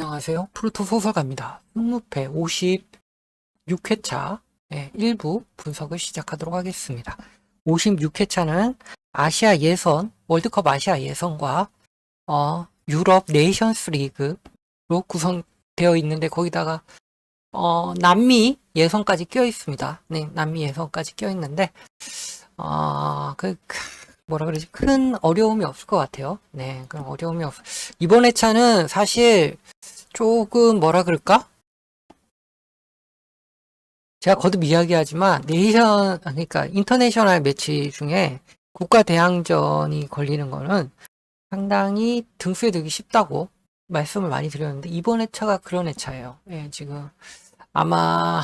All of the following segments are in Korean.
안녕하세요. 프루토 소설가입니다. 승무패 56회차 네, 1부 분석을 시작하도록 하겠습니다. 56회차는 아시아 예선, 월드컵 아시아 예선과 어, 유럽 네이션스 리그로 구성되어 있는데 거기다가 어, 남미 예선까지 껴 있습니다. 네, 남미 예선까지 껴 있는데 어, 그, 그 뭐라 그러지? 큰 어려움이 없을 것 같아요. 네, 그런 어려움이 없. 이번 회차는 사실 조금 뭐라 그럴까? 제가 거듭 이야기하지만 네이션 그러니까 인터내셔널 매치 중에 국가 대항전이 걸리는 거는 상당히 등수에 들기 쉽다고 말씀을 많이 드렸는데 이번 회차가 그런 회차예요. 예, 지금 아마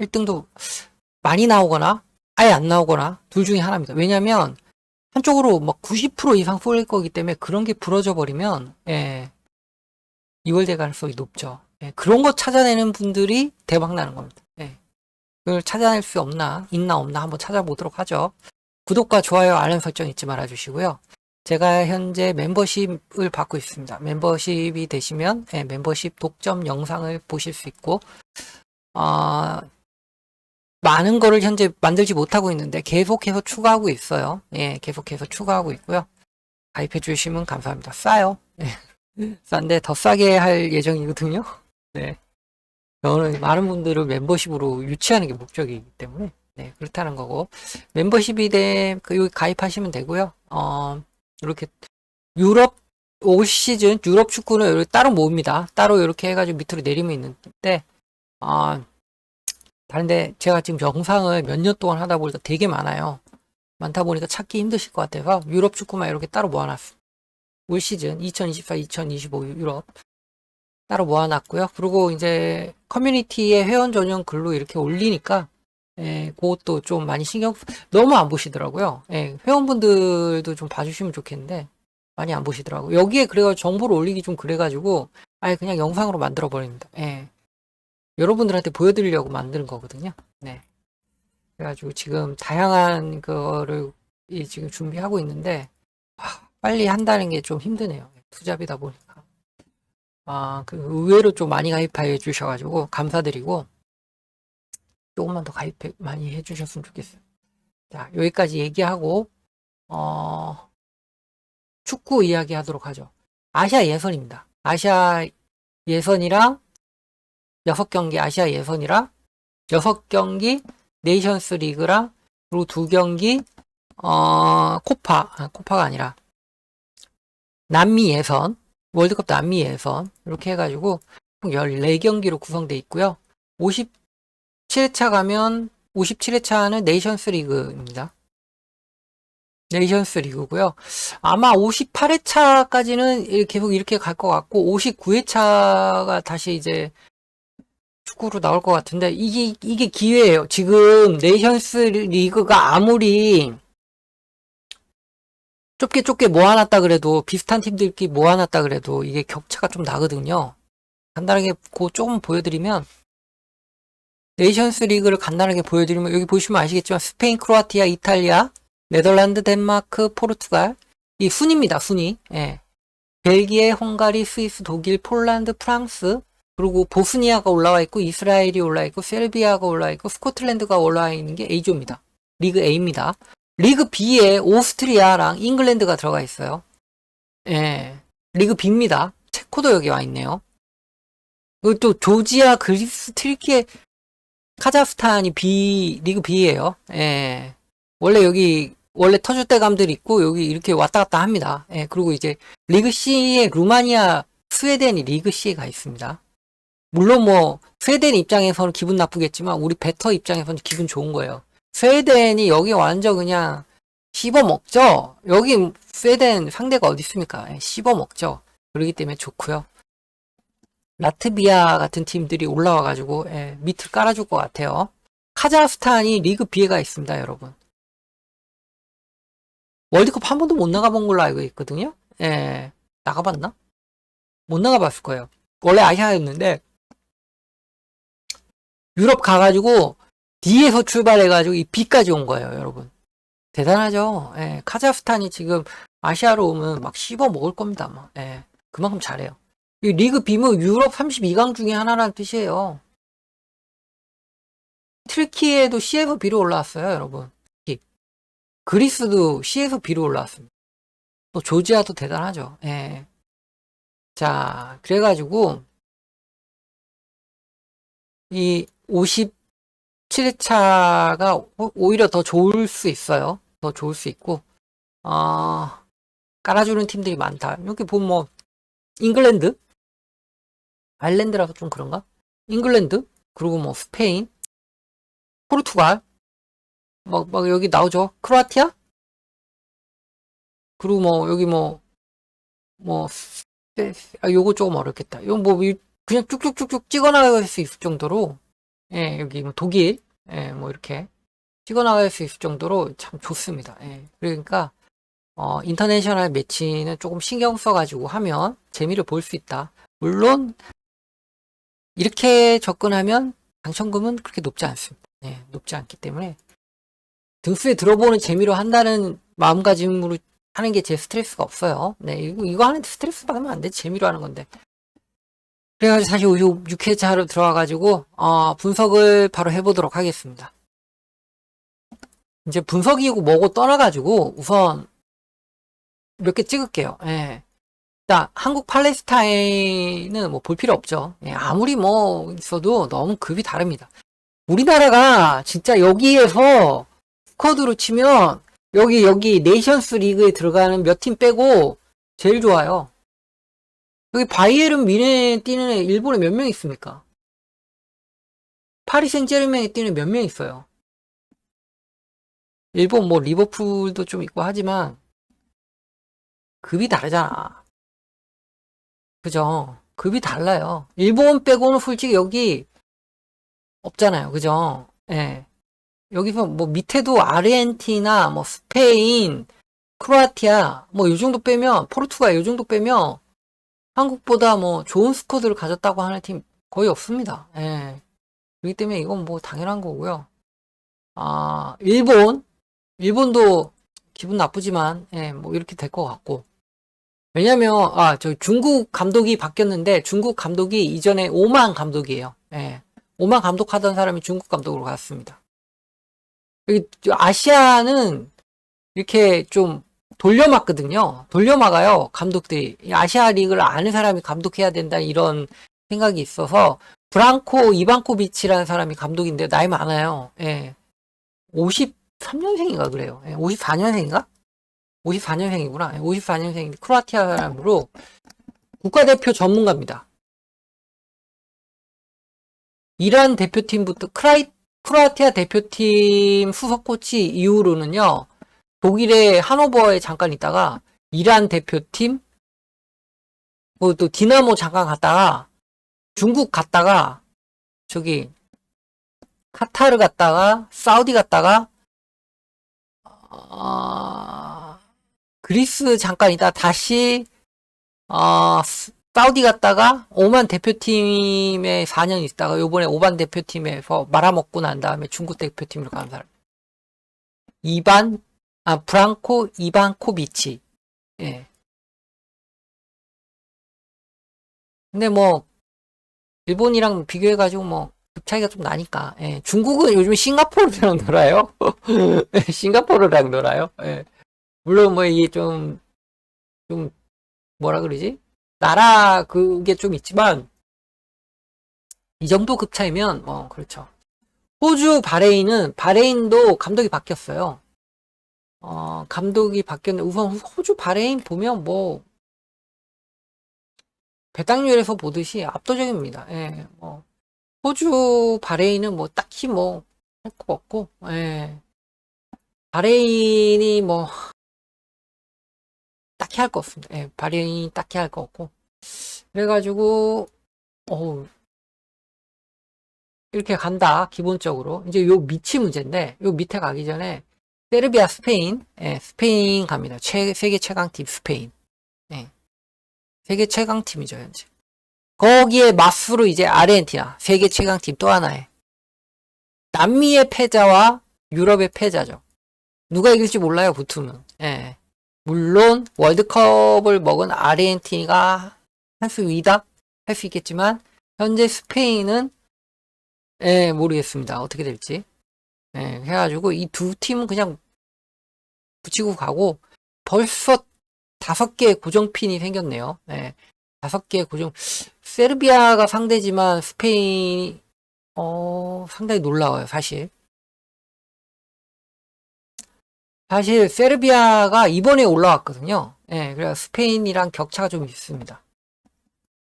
1등도 많이 나오거나 아예 안 나오거나 둘 중에 하나입니다. 왜냐면 한쪽으로 막 90% 이상 쏠릴 거기 때문에 그런 게 부러져 버리면 예, 이월될 가능성이 높죠. 예, 그런 거 찾아내는 분들이 대박 나는 겁니다. 예. 그걸 찾아낼 수 없나, 있나 없나 한번 찾아보도록 하죠. 구독과 좋아요, 알람 설정 잊지 말아 주시고요. 제가 현재 멤버십을 받고 있습니다. 멤버십이 되시면 예, 멤버십 독점 영상을 보실 수 있고 어, 많은 거를 현재 만들지 못하고 있는데 계속해서 추가하고 있어요. 예, 계속해서 추가하고 있고요. 가입해 주시면 감사합니다. 싸요. 예. 싼데 더 싸게 할 예정이거든요. 네. 저는 많은 분들을 멤버십으로 유치하는 게 목적이기 때문에 네, 그렇다는 거고 멤버십이 돼, 그 여기 가입하시면 되고요. 어, 이렇게 유럽 올 시즌 유럽 축구는 따로 모읍니다. 따로 이렇게 해가지고 밑으로 내리면 있는데 아 다른데 제가 지금 영상을 몇 년 동안 하다 보니까 되게 많아요. 많다 보니까 찾기 힘드실 것 같아서 유럽 축구만 이렇게 따로 모아놨습니다. 올 시즌 2024-2025 유럽 따로 모아놨고요. 그리고 이제 커뮤니티에 회원 전용 글로 이렇게 올리니까 예, 그것도 좀 많이 신경 너무 안 보시더라고요. 예, 회원분들도 좀 봐주시면 좋겠는데 많이 안 보시더라고요. 여기에 그래가지고 정보를 올리기 좀 그래가지고 아예 그냥 영상으로 만들어 버립니다. 예. 여러분들한테 보여드리려고 만드는 거거든요. 네. 그래가지고 지금 다양한 거를 이 지금 준비하고 있는데 하, 빨리 한다는 게 좀 힘드네요. 투잡이다 보니까. 아, 그 의외로 좀 많이 가입해 주셔가지고 감사드리고 조금만 더 가입해 많이 해주셨으면 좋겠어요. 자, 여기까지 얘기하고 어, 축구 이야기 하도록 하죠. 아시아 예선입니다. 아시아 예선이랑 여섯 경기 아시아 예선이랑 여섯 경기 네이션스 리그랑 그리고 두 경기 어 코파 아, 코파가 아니라 남미 예선 월드컵 남미 예선 이렇게 해가지고 총 14경기로 구성돼 있고요. 57회차 가면 57회차는 네이션스 리그입니다. 네이션스 리그고요. 아마 58회차까지는 계속 이렇게 갈 것 같고 59회차가 다시 이제 축구로 나올 것 같은데 이게 이게 기회예요. 지금 네이션스 리그가 아무리 좁게 좁게 모아놨다 그래도 비슷한 팀들끼리 모아놨다 그래도 이게 격차가 좀 나거든요. 간단하게 그 조금 보여드리면 네이션스 리그를 간단하게 보여드리면 여기 보시면 아시겠지만 스페인, 크로아티아, 이탈리아, 네덜란드, 덴마크, 포르투갈 이 순입니다. 순위. 예. 벨기에, 헝가리, 스위스, 독일, 폴란드, 프랑스 그리고 보스니아가 올라와 있고 이스라엘이 올라와 있고 셀비아가 올라와 있고 스코틀랜드가 올라와 있는 게 A조입니다. 리그 A입니다. 리그 B에 오스트리아랑 잉글랜드가 들어가 있어요. 예. 리그 B입니다. 체코도 여기 와 있네요. 그리고 또 조지아, 그리스, 트리키에 카자흐스탄이 B 리그 B예요. 예. 원래 여기 원래 터줏대감들 있고 여기 이렇게 왔다 갔다 합니다. 예. 그리고 이제 리그 C에 루마니아, 스웨덴이 리그 C에 가 있습니다. 물론 뭐 스웨덴 입장에서는 기분 나쁘겠지만 우리 베터 입장에서는 기분 좋은 거예요. 스웨덴이 여기 완전 그냥 씹어 먹죠. 여기 스웨덴 상대가 어디 있습니까? 예, 씹어 먹죠. 그러기 때문에 좋고요. 라트비아 같은 팀들이 올라와가지고 예, 밑을 깔아줄 것 같아요. 카자흐스탄이 리그 B에가 있습니다, 여러분. 월드컵 한 번도 못 나가본 걸로 알고 있거든요. 예, 나가봤나? 못 나가봤을 거예요. 원래 아시아였는데 유럽 가가지고 D에서 출발해가지고 이 B까지 온 거예요, 여러분. 대단하죠. 예, 카자흐스탄이 지금 아시아로 오면 막 씹어 먹을 겁니다. 막. 예, 그만큼 잘해요. 이 리그 B면 유럽 32강 중에 하나라는 뜻이에요. 트르키에도 C에서 B로 올라왔어요, 여러분. 그리스도 C에서 B로 올라왔습니다. 또 조지아도 대단하죠. 예. 자, 그래가지고 이 57차가 오히려 더 좋을 수 있어요. 더 좋을 수 있고, 어, 깔아주는 팀들이 많다. 여기 보면 뭐, 잉글랜드? 아일랜드라서 좀 그런가? 잉글랜드? 그리고 뭐, 스페인? 포르투갈? 막, 막 여기 나오죠. 크로아티아? 그리고 뭐, 여기 뭐, 뭐, 아, 요거 조금 어렵겠다. 이건 뭐, 이- 그냥 쭉쭉쭉쭉 찍어 나갈 수 있을 정도로, 예, 여기 뭐 독일, 예, 뭐 이렇게 찍어나갈 수 있을 정도로 참 좋습니다. 예, 그러니까, 어, 인터내셔널 매치는 조금 신경 써가지고 하면 재미를 볼 수 있다. 물론, 이렇게 접근하면 당첨금은 그렇게 높지 않습니다. 예, 높지 않기 때문에 등수에 들어보는 재미로 한다는 마음가짐으로 하는 게 제 스트레스가 없어요. 네, 이거, 이거 하는데 스트레스 받으면 안 돼. 재미로 하는 건데. 그래가지고 다시 6회차로 들어와가지고, 어, 분석을 바로 해보도록 하겠습니다. 이제 분석이고 뭐고 떠나가지고 우선 몇 개 찍을게요. 예. 자, 한국 팔레스타인은 뭐 볼 필요 없죠. 예, 아무리 뭐 있어도 너무 급이 다릅니다. 우리나라가 진짜 여기에서 스쿼드로 치면 여기 여기 네이션스 리그에 들어가는 몇 팀 빼고 제일 좋아요. 여기 바이에른 미네 뛰는 애 일본에 몇 명 있습니까? 파리 생제르맹에 뛰는 몇 명 있어요. 일본 뭐 리버풀도 좀 있고 하지만 급이 다르잖아. 그죠? 급이 달라요. 일본 빼고는 솔직히 여기 없잖아요. 그죠? 예. 여기서 뭐 밑에도 아르헨티나, 뭐 스페인, 크로아티아, 뭐 요 정도 빼면, 포르투갈 요 정도 빼면 한국보다 뭐 좋은 스쿼드를 가졌다고 하는 팀 거의 없습니다. 예. 그렇기 때문에 이건 뭐 당연한 거고요. 아, 일본. 일본도 기분 나쁘지만, 예, 뭐 이렇게 될 것 같고. 왜냐면, 아, 저 중국 감독이 바뀌었는데, 중국 감독이 이전에 오만 감독이에요. 예. 오만 감독하던 사람이 중국 감독으로 갔습니다. 여기 저 아시아는 이렇게 좀 돌려막거든요. 돌려막아요. 감독들이. 이 아시아 리그를 아는 사람이 감독해야 된다 이런 생각이 있어서 브랑코 이반코비치라는 사람이 감독인데 나이 많아요. 예. 53년생인가 그래요. 예. 54년생인가? 54년생이구나. 예. 54년생인데 크로아티아 사람으로 국가대표 전문가입니다. 이란 대표팀부터 크라이 크로아티아 대표팀 수석 코치 이후로는요. 독일의 하노버에 잠깐 있다가 이란 대표팀 뭐 또 디나모 잠깐 갔다가 중국 갔다가 저기 카타르 갔다가 사우디 갔다가 어, 그리스 잠깐 있다 다시 어, 사우디 갔다가 오만 대표팀에 4년 있다가 요번에 오만 대표팀에서 말아먹고 난 다음에 중국 대표팀으로 가는 사람. 이반 아 브랑코 이반코비치. 예. 근데 뭐 일본이랑 비교해가지고 뭐 급 차이가 좀 나니까. 예. 중국은 요즘 싱가포르랑 놀아요. 예, 싱가포르랑 놀아요. 예. 물론 뭐 이게 좀 좀 뭐라 그러지? 나라 그게 좀 있지만 이 정도 급 차이면 뭐 그렇죠. 호주 바레인은 바레인도 감독이 바뀌었어요. 어, 감독이 바뀌었는데 우선 호주 바레인 보면 뭐 배당률에서 보듯이 압도적입니다. 예, 뭐 호주 바레인은 뭐 딱히 뭐 할 거 없고, 예. 바레인이 뭐 딱히 할 거 없습니다. 예, 바레인이 딱히 할 거 없고. 그래가지고, 어우, 이렇게 간다, 기본적으로. 이제 요 밑이 문제인데, 요 밑에 가기 전에, 세르비아, 스페인, 예, 스페인 갑니다. 최, 세계 최강팀 스페인. 예. 세계 최강팀이죠, 현재. 거기에 맞수로 이제 아르헨티나, 세계 최강팀 또 하나에. 남미의 패자와 유럽의 패자죠. 누가 이길지 몰라요, 보투는. 예. 물론 월드컵을 먹은 아르헨티나가 할 수 있다? 할 수 있겠지만, 현재 스페인은, 예, 모르겠습니다. 어떻게 될지. 예, 해가지고, 이 두 팀은 그냥 붙이고 가고, 벌써 다섯 개의 고정핀이 생겼네요. 예, 다섯 개의 고정, 세르비아가 상대지만, 스페인이, 어, 상당히 놀라워요, 사실. 사실 세르비아가 이번에 올라왔거든요. 예, 그래서 스페인이랑 격차가 좀 있습니다.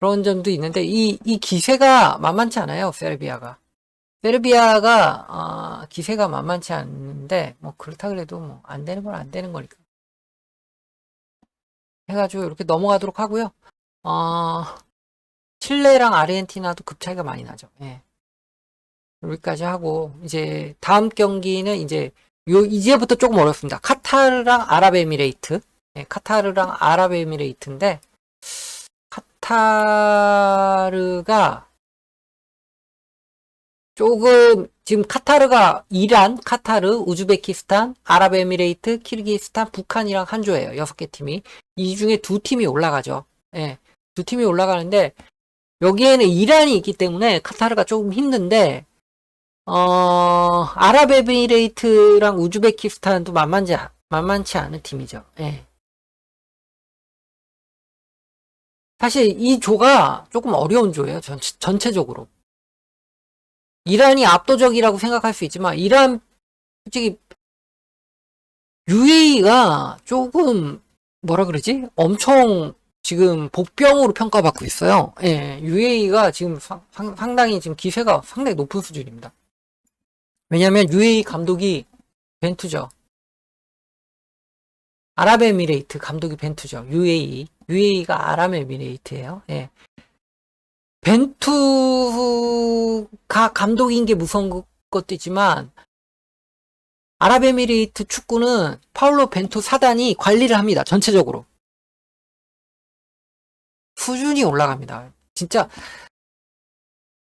그런 점도 있는데 이, 이 기세가 만만치 않아요, 세르비아가. 세르비아가 어, 기세가 만만치 않는데 뭐 그렇다 그래도 뭐 안 되는 건 안 되는 거니까. 해가지고 이렇게 넘어가도록 하고요. 어, 칠레랑 아르헨티나도 급 차이가 많이 나죠. 예. 여기까지 하고 이제 다음 경기는 이제 요 이제부터 조금 어렵습니다. 카타르랑 아랍에미레이트. 네, 카타르랑 아랍에미레이트인데 카타르가 조금 지금 카타르가 이란, 카타르, 우즈베키스탄, 아랍에미레이트, 키르기스탄, 북한이랑 한 조예요. 여섯 개 팀이. 이 중에 두 팀이 올라가죠. 예. 두 팀이 올라가는데 여기에는 이란이 있기 때문에 카타르가 조금 힘든데 어, 아랍에미레이트랑 우즈베키스탄도 만만치, 만만치 않은 팀이죠. 예. 사실 이 조가 조금 어려운 조예요. 전, 전체적으로. 이란이 압도적이라고 생각할 수 있지만, 이란, 솔직히, UAE가 조금, 뭐라 그러지? 엄청 지금 복병으로 평가받고 있어요. 예, UAE가 지금 상, 상- 상당히 지금 기세가 상당히 높은 수준입니다. 왜냐면 UAE 감독이 벤투죠. 아랍에미레이트 감독이 벤투죠. UAE. UAE가 아랍에미레이트예요. 예. 벤투가 감독인 게 무서운 것- 것도 있지만 아랍에미레이트 축구는 파울로 벤투 사단이 관리를 합니다. 전체적으로. 수준이 올라갑니다. 진짜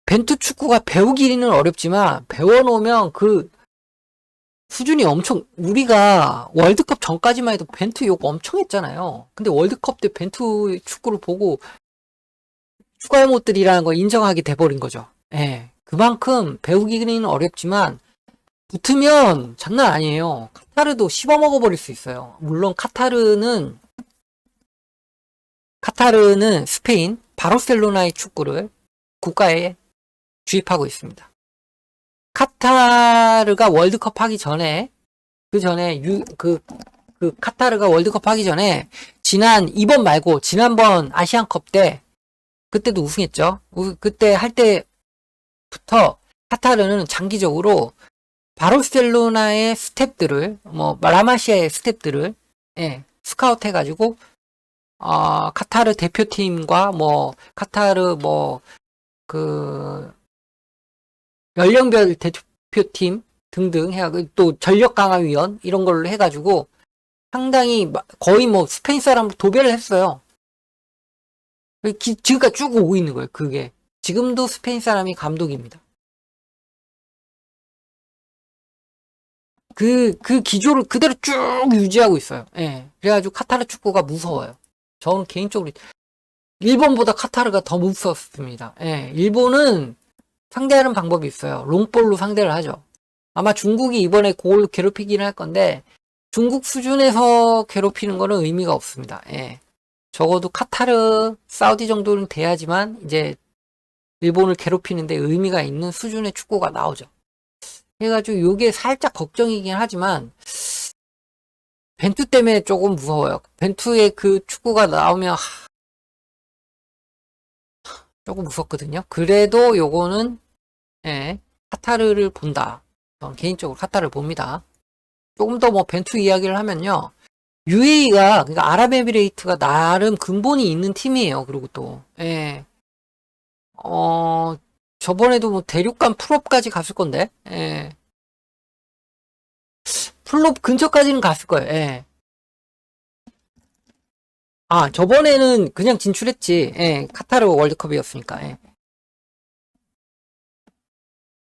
벤투 축구가 배우기는 어렵지만 배워놓으면 그 수준이 엄청 우리가 월드컵 전까지만 해도 벤투 욕 엄청 했잖아요. 근데 월드컵 때 벤투 축구를 보고 추가 못들이라는 걸 인정하게 돼버린 거죠. 예. 그만큼 배우기는 어렵지만 붙으면 장난 아니에요. 카타르도 씹어 먹어버릴 수 있어요. 물론 카타르는 카타르는 스페인 바르셀로나의 축구를 국가에 주입하고 있습니다. 카타르가 월드컵 하기 전에 그 전에 유, 그, 그 카타르가 월드컵 하기 전에 지난 이번 말고 지난번 아시안컵 때 그때도 우승했죠. 우- 그때 할 때부터 카타르는 장기적으로 바르셀로나의 스탭들을 뭐 라마시아의 스탭들을 예, 스카우트 해가지고 어, 카타르 대표팀과 뭐 카타르 뭐 그 연령별 대표팀 등등 해가지고 또 전력 강화 위원 이런 걸로 해가지고 상당히 마- 거의 뭐 스페인 사람 도배를 했어요. 기- 지금까지 쭉 오고 있는 거예요. 그게 지금도 스페인 사람이 감독입니다. 그, 그 기조를 그대로 쭉 유지하고 있어요. 예. 그래가지고 카타르 축구가 무서워요. 저는 개인적으로 일본보다 카타르가 더 무섭습니다. 예. 일본은 상대하는 방법이 있어요. 롱볼로 상대를 하죠. 아마 중국이 이번에 그걸로 괴롭히긴 할 건데 중국 수준에서 괴롭히는 거는 의미가 없습니다. 예. 적어도 카타르, 사우디 정도는 돼야지만 이제 일본을 괴롭히는데 의미가 있는 수준의 축구가 나오죠. 그래가지고 요게 살짝 걱정이긴 하지만 벤투 때문에 조금 무서워요. 벤투의 그 축구가 나오면 하, 조금 무섭거든요. 그래도 요거는 예, 카타르를 본다. 개인적으로 카타르를 봅니다. 조금 더 뭐 벤투 이야기를 하면요. UAE가 그러니까 아랍에미레이트가 나름 근본이 있는 팀이에요. 그리고 또 예. 어 저번에도 뭐 대륙간 풀업까지 갔을 건데 예. 풀업 근처까지는 갔을 거예요. 예. 아 저번에는 그냥 진출했지. 예. 카타르 월드컵이었으니까. 예.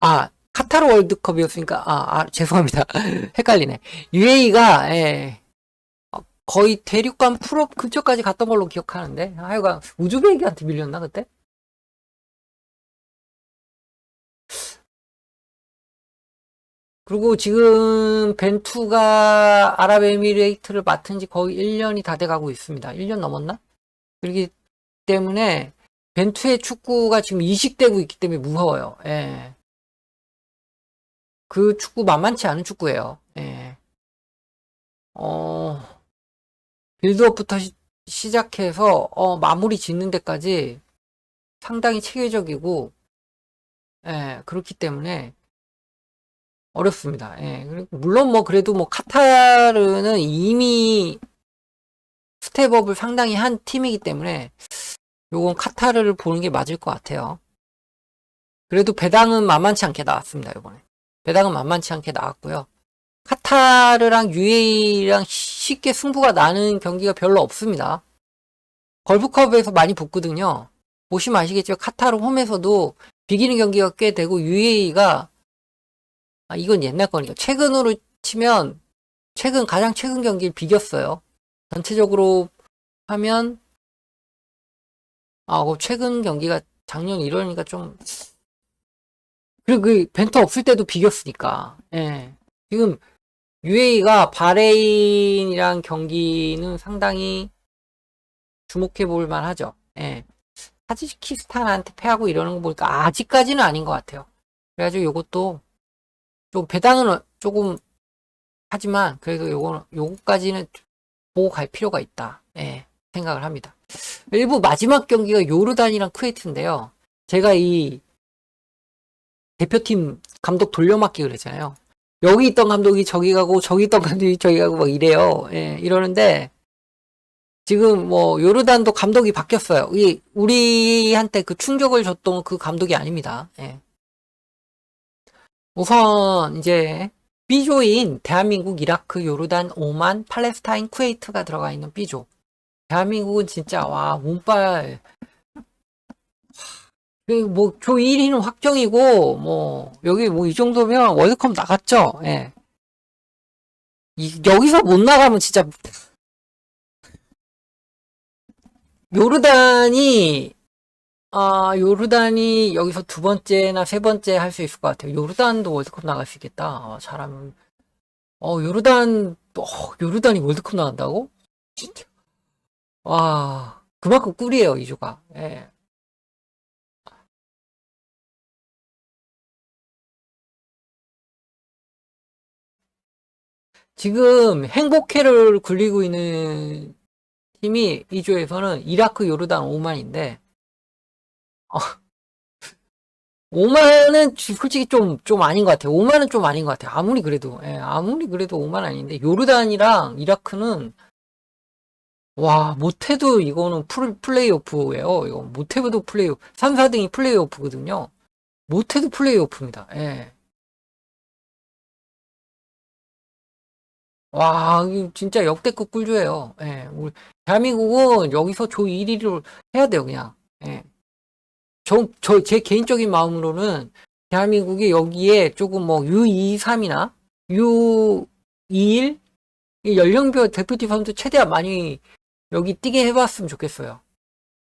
아 카타르 월드컵이었으니까 아, 아 죄송합니다. 헷갈리네. UAE가 예. 어, 거의 대륙간 풀업 근처까지 갔던 걸로 기억하는데 하여간 우즈베키한테 밀렸나 그때? 그리고 지금 벤투가 아랍에미레이트를 맡은 지 거의 1년이 다 돼가고 있습니다. 1년 넘었나? 그렇기 때문에 벤투의 축구가 지금 이식되고 있기 때문에 무서워요. 예. 그 축구 만만치 않은 축구예요. 예. 어, 빌드업부터 시, 작해서 어, 마무리 짓는 데까지 상당히 체계적이고, 예, 그렇기 때문에 어렵습니다. 예, 물론 뭐 그래도 뭐 카타르는 이미 스텝업을 상당히 한 팀이기 때문에 요건 카타르를 보는 게 맞을 것 같아요. 그래도 배당은 만만치 않게 나왔습니다, 요번에. 배당은 만만치 않게 나왔고요. 카타르랑 UAE랑 쉽게 승부가 나는 경기가 별로 없습니다. 걸프컵에서 많이 붙거든요. 보시면 아시겠지만 카타르 홈에서도 비기는 경기가 꽤 되고 UAE가 아, 이건 옛날 거니까 최근으로 치면 최근 가장 최근 경기를 비겼어요. 전체적으로 하면 아, 그 최근 경기가 작년 1월이니까 좀 그리고 그 벤터 없을 때도 비겼으니까. 예. 지금 UAE가 바레인이랑 경기는 상당히 주목해 볼 만하죠. 예. 타지키스탄한테 패하고 이러는 거 보니까 아직까지는 아닌 것 같아요. 그래가지고 요것도 좀 배당은 조금 하지만 그래도 요거는 요거까지는 보고 갈 필요가 있다. 예. 생각을 합니다. 일부 마지막 경기가 요르단이랑 쿠웨이트인데요. 제가 이 대표팀 감독 돌려막기 그랬잖아요. 여기 있던 감독이 저기 가고 저기 있던 감독이 저기 가고 막 이래요. 예, 이러는데 지금 뭐 요르단도 감독이 바뀌었어요. 이 우리한테 그 충격을 줬던 그 감독이 아닙니다. 예. 우선 이제 B조인 대한민국, 이라크, 요르단, 오만, 팔레스타인, 쿠웨이트가 들어가 있는 B조. 대한민국은 진짜 와 운빨 뭐조 1위는 확정이고 뭐 여기 뭐 이 정도면 월드컵 나갔죠. 예. 이, 여기서 못 나가면 진짜 요르단이 아 요르단이 여기서 두 번째나 세 번째 할 수 있을 것 같아요. 요르단도 월드컵 나갈 수 있겠다. 아, 잘하면 어 요르단 어, 요르단이 월드컵 나간다고? 진짜 와 그만큼 꿀이에요 이조가. 예. 지금 행복회를 굴리고 있는 팀이 이 조에서는 이라크, 요르단, 오만인데 어, 오만은 솔직히 좀, 좀 아닌 것 같아요. 오만은 좀 아닌 것 같아요. 아무리 그래도. 예, 아무리 그래도 오만 아닌데, 요르단이랑 이라크는, 와, 못해도 이거는 풀, 플레이오프예요. 이거 못해도 플레이오프. 3, 4등이 플레이오프거든요. 못해도 플레이오프입니다. 예. 와, 진짜 역대급 꿀조예요. 예, 우리 대한민국은 여기서 조 1위를 해야 돼요, 그냥. 예. 저, 저, 제 개인적인 마음으로는 대한민국이 여기에 조금 뭐 U23이나 U21 이 연령별 대표팀 선수 최대한 많이 여기 뛰게 해봤으면 좋겠어요.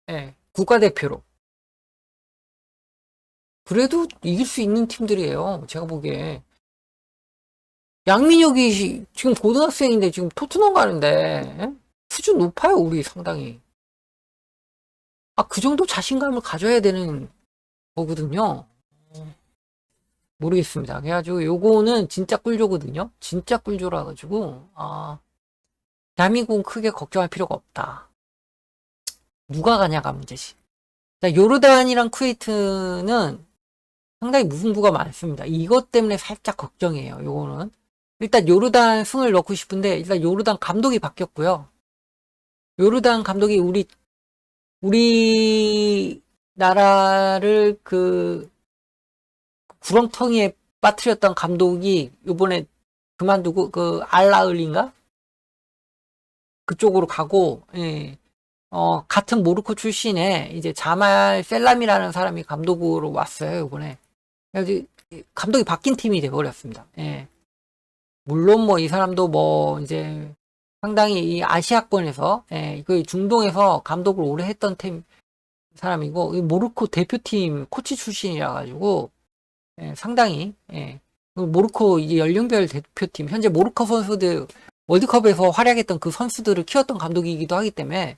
예, 국가대표로. 그래도 이길 수 있는 팀들이에요. 제가 보기에. 양민혁이 시- 지금 고등학생인데 지금 토트넘 가는데 예? 수준 높아요 우리 상당히. 아 그 정도 자신감을 가져야 되는 거거든요. 모르겠습니다. 그래가지고 요거는 진짜 꿀조거든요. 진짜 꿀조라 가지고 아 대한민국은 크게 걱정할 필요가 없다. 누가 가냐가 문제지. 자 요르단이랑 쿠웨이트는 상당히 무승부가 많습니다. 이것 때문에 살짝 걱정이에요 요거는 일단 요르단 승을 넣고 싶은데 일단 요르단 감독이 바뀌었고요. 요르단 감독이 우리 우리 나라를 그 구렁텅이에 빠뜨렸던 감독이 요번에 그만두고 그 알라을인가 그쪽으로 가고 예. 어 같은 모로코 출신의 이제 자말 셀람이라는 사람이 감독으로 왔어요 요번에 감독이 바뀐 팀이 돼버렸습니다. 예. 물론 뭐 이 사람도 뭐 이제 상당히 이 아시아권에서, 예, 그 중동에서 감독을 오래 했던 팀 사람이고, 이 모로코 대표팀 코치 출신이라 가지고, 예, 상당히, 예, 그 모로코 이제 연령별 대표팀, 현재 모로코 선수들 월드컵에서 활약했던 그 선수들을 키웠던 감독이기도 하기 때문에,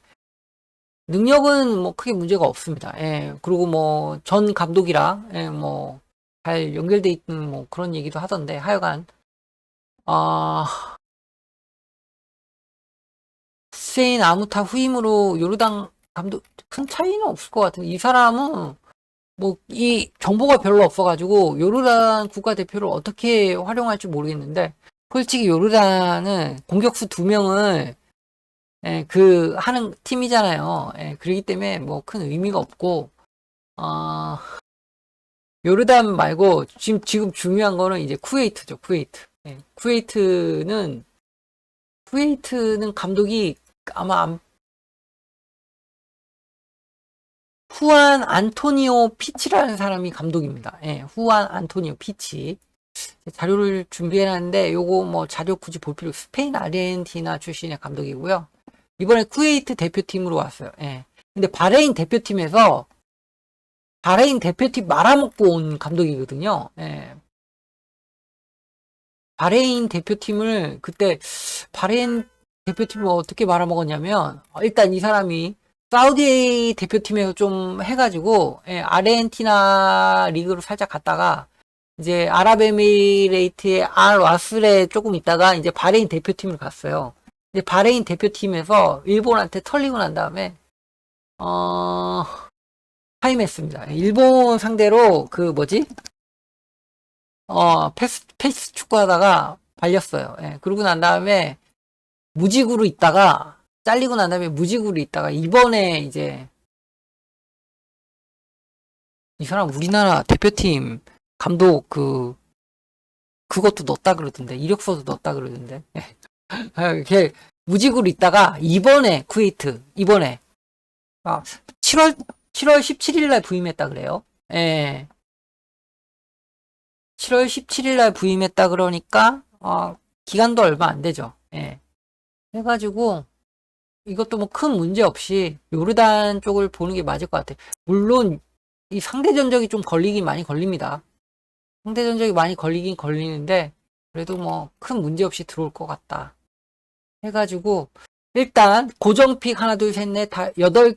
능력은 뭐 크게 문제가 없습니다. 예, 그리고 뭐 전 감독이랑, 예, 뭐, 잘 연결돼 있는 뭐 그런 얘기도 하던데, 하여간, 아, 후세인 아무타 후임으로 요르단 감독 큰 차이는 없을 것 같은데 이 사람은 뭐 이 정보가 별로 없어가지고 요르단 국가대표를 어떻게 활용할지 모르겠는데 솔직히 요르단은 공격수 두 명을 예, 그 하는 팀이잖아요. 예, 그렇기 때문에 뭐 큰 의미가 없고 아 요르단 말고 지금 지금 중요한 거는 이제 쿠웨이트죠. 쿠웨이트. 예, 쿠웨이트는 쿠웨이트는 감독이 아마 안- 후안 안토니오 피치라는 사람이 감독입니다. 예, 후안 안토니오 피치. 자료를 준비해놨는데 요거 뭐 자료 굳이 볼 필요 스페인 아르헨티나 출신의 감독이고요. 이번에 쿠웨이트 대표팀으로 왔어요. 예. 근데 바레인 대표팀에서 바레인 대표팀 말아먹고 온 감독이거든요. 예. 바레인 대표팀을 그때 바레인 대표팀을 어떻게 말아먹었냐면 어, 일단 이 사람이 사우디 대표팀에서 좀 해가지고 예, 아르헨티나 리그로 살짝 갔다가 이제 아랍에미레이트의 알 와슬에 조금 있다가 이제 바레인 대표팀을 갔어요. 이제 바레인 대표팀에서 일본한테 털리고 난 다음에 어 타임했습니다. 일본 상대로 그 뭐지? 어 패스 패스 축구하다가 발렸어요. 예, 그러고 난 다음에 무직으로 있다가 잘리고 난 다음에 무직으로 있다가 이번에 이제 이 사람 우리나라 대표팀 감독 그 그것도 넣었다 그러던데 이력서도 넣었다 그러던데 아, 이렇게 무직으로 있다가 이번에 쿠웨이트 이번에 아 7월 7월 17일 날 부임했다 그래요. 예. 7월 17일 날 부임했다 그러니까 어, 기간도 얼마 안 되죠. 예. 해가지고 이것도 뭐 큰 문제 없이 요르단 쪽을 보는 게 맞을 것 같아요. 물론 이 상대 전적이 좀 걸리긴 많이 걸립니다. 상대 전적이 많이 걸리긴 걸리는데 그래도 뭐 큰 문제 없이 들어올 것 같다. 해가지고 일단 고정픽 하나 둘 셋 넷 다 여덟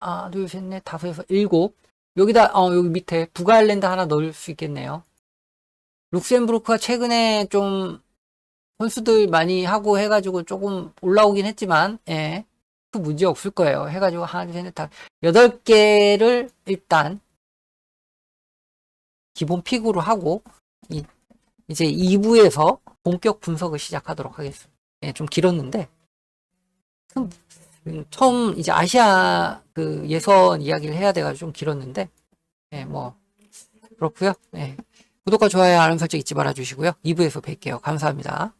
하나 둘셋 넷 다섯 여섯 일곱 여기다 어 여기 밑에 북아일랜드 하나 넣을 수 있겠네요. 룩셈부르크가 최근에 좀 선수들 많이 하고 해가지고 조금 올라오긴 했지만, 예. 그 문제 없을 거예요. 해가지고 하나, 둘, 셋, 넷, 다, 여덟 개를 일단 기본 픽으로 하고, 이, 이제 2부에서 본격 분석을 시작하도록 하겠습니다. 예, 좀 길었는데, 음, 음, 처음 이제 아시아 그 예선 이야기를 해야 돼가지고 좀 길었는데, 예, 뭐, 그렇고요 예. 구독과 좋아요, 알람 설정 잊지 말아주시고요. 2부에서 뵐게요. 감사합니다.